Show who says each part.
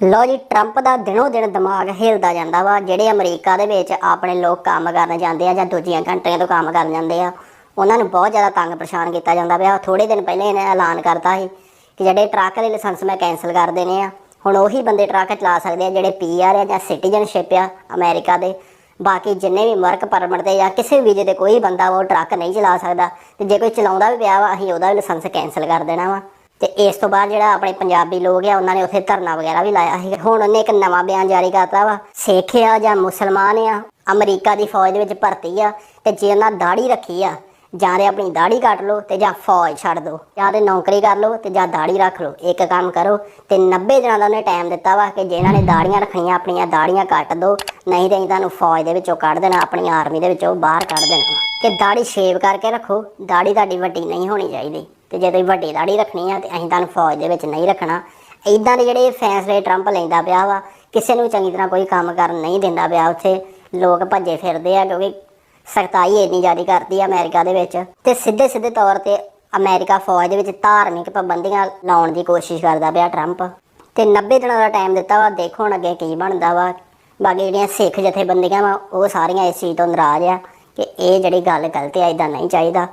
Speaker 1: ਲੋ ਜੀ ਟਰੰਪ ਦਾ ਦਿਨੋ ਦਿਨ ਦਿਮਾਗ ਹਿਲਦਾ ਜਾਂਦਾ ਵਾ। ਜਿਹੜੇ ਅਮਰੀਕਾ ਦੇ ਵਿੱਚ ਆਪਣੇ ਲੋਕ ਕੰਮ ਕਰਨ ਜਾਂਦੇ ਆ ਜਾਂ ਦੂਜੀਆਂ ਕੰਟਰੀਆਂ ਤੋਂ ਕੰਮ ਕਰਨ ਜਾਂਦੇ ਆ, ਉਹਨਾਂ ਨੂੰ ਬਹੁਤ ਜ਼ਿਆਦਾ ਤੰਗ ਪਰੇਸ਼ਾਨ ਕੀਤਾ ਜਾਂਦਾ ਪਿਆ। ਥੋੜੇ ਦਿਨ ਪਹਿਲੇ ਇਹਨੇ ਐਲਾਨ ਕਰਤਾ ਸੀ ਕਿ ਜਿਹੜੇ ਟਰੱਕ ਦੇ ਲਾਇਸੈਂਸ ਮੈਂ ਕੈਨਸਲ ਕਰ ਦੇਣੇ ਆ। ਹੁਣ ਉਹੀ ਬੰਦੇ ਟਰੱਕ ਚਲਾ ਸਕਦੇ ਆ ਜਿਹੜੇ ਪੀਆਰ ਆ ਜਾਂ ਸਿਟੀਜ਼ਨਸ਼ਿਪ ਆ ਅਮਰੀਕਾ ਦੇ। ਬਾਕੀ ਜਿੰਨੇ ਵੀ ਵਰਕ ਪਰਮਿਟ ਤੇ ਜਾਂ ਕਿਸੇ ਵੀਜ਼ੇ ਤੇ ਕੋਈ ਬੰਦਾ ਵਾ ਉਹ ਟਰੱਕ ਨਹੀਂ ਚਲਾ ਸਕਦਾ ਤੇ ਜੇ ਕੋਈ ਚਲਾਉਂਦਾ ਵੀ ਪਿਆ ਵਾ, ਅਸੀਂ ਉਹਦਾ ਵੀ ਲਾਇਸੈਂਸ ਕੈਨਸਲ ਕਰ ਦੇਣਾ ਵਾ। ਤੇ ਇਸ ਤੋਂ ਬਾਅਦ ਜਿਹੜਾ ਆਪਣੇ ਪੰਜਾਬੀ ਲੋਕ ਆ, ਉਹਨਾਂ ਨੇ ਉੱਥੇ ਧਰਨਾ ਵਗੈਰਾ ਵੀ ਲਾਇਆ ਸੀ ਹੁਣ ਉਹਨੇ ਇੱਕ ਨਵਾਂ ਬਿਆਨ ਜਾਰੀ ਕਰਤਾ ਵਾ, ਸਿੱਖ ਆ ਜਾਂ ਮੁਸਲਮਾਨ ਆ, ਅਮਰੀਕਾ ਦੀ ਫੌਜ ਦੇ ਵਿੱਚ ਭਰਤੀ ਆ, ਤੇ ਜੇ ਉਹਨਾਂ ਦਾੜੀ ਰੱਖੀ ਆ, ਜਾਂ ਤੇ ਆਪਣੀ ਦਾੜੀ ਕੱਟ ਲਓ ਤੇ ਜਾਂ ਫੌਜ ਛੱਡ ਦਿਓ ਜਾਂ ਤੇ ਨੌਕਰੀ ਕਰ ਲਓ ਤੇ ਜਾਂ ਦਾੜੀ ਰੱਖ ਲਓ, ਇੱਕ ਕੰਮ ਕਰੋ ਤੇ 90 ਦਿਨਾਂ ਦਾ ਉਹਨੇ ਟਾਈਮ ਦਿੱਤਾ ਵਾ ਕਿ ਜਿਹਨਾਂ ਨੇ ਦਾੜੀਆਂ ਰੱਖਣੀਆਂ, ਆਪਣੀਆਂ ਦਾੜੀਆਂ ਕੱਟ ਦਿਓ ਨਹੀਂ ਤਾਂ ਅਸੀਂ ਤੁਹਾਨੂੰ ਫੌਜ ਦੇ ਵਿੱਚੋਂ ਕੱਢ ਦੇਣਾ, ਆਪਣੀ ਆਰਮੀ ਦੇ ਵਿੱਚੋਂ ਬਾਹਰ ਕੱਢ ਦੇਣਾ ਕਿ ਦਾੜੀ ਸ਼ੇਵ ਕਰਕੇ ਰੱਖੋ ਦਾੜੀ ਤੁਹਾਡੀ ਵੱਡੀ ਨਹੀਂ ਹੋਣੀ ਚਾਹੀਦੀ। ਤੇ ਜੇ ਤੁਸੀਂ ਵੱਡੀ ਦਾੜੀ ਰੱਖਣੀ ਆ ਤੇ ਅਸੀਂ ਤੁਹਾਨੂੰ ਫੌਜ ਦੇ ਵਿੱਚ ਨਹੀਂ ਰੱਖਣਾ। ਇਦਾਂ ਦੇ ਜਿਹੜੇ ਫੈਸਲੇ ਟਰੰਪ ਲੈਂਦਾ ਪਿਆ ਵਾ, ਕਿਸੇ ਨੂੰ ਚੰਗੀ ਤਰ੍ਹਾਂ ਕੋਈ ਕੰਮ ਕਰਨ ਨਹੀਂ ਦਿੰਦਾ ਪਿਆ ਉੱਥੇ। ਲੋਕ ਭੱਜੇ ਫਿਰਦੇ ਆ ਕਿਉਂਕਿ ਸਖਤਾਈ ਇੰਨੀ ਜ਼ਿਆਦਾ ਕਰਦੀ ਆ ਅਮਰੀਕਾ ਦੇ ਵਿੱਚ। ਤੇ ਸਿੱਧੇ ਸਿੱਧੇ ਤੌਰ ਤੇ ਅਮਰੀਕਾ ਫੌਜ ਦੇ ਵਿੱਚ ਧਾਰਮਿਕ ਪਾਬੰਦੀਆਂ ਲਾਉਣ ਦੀ ਕੋਸ਼ਿਸ਼ ਕਰਦਾ ਪਿਆ ਟਰੰਪ ਤੇ 90 ਦਿਨਾਂ ਦਾ ਟਾਈਮ ਦਿੱਤਾ ਵਾ, ਦੇਖੋ ਹੁਣ ਅੱਗੇ ਕੀ ਬਣਦਾ ਵਾ। ਬਾਕੀ ਜਿਹੜੀਆਂ ਸਿੱਖ ਜਥੇਬੰਦੀਆਂ ਵਾ, ਉਹ ਸਾਰੀਆਂ ਇਸ ਚੀਜ਼ ਤੋਂ ਨਾਰਾਜ਼ ਆ ਕਿ ਇਹ ਜਿਹੜੀ ਗੱਲ ਗਲਤ ਆ ਇਦਾਂ ਨਹੀਂ ਚਾਹੀਦਾ।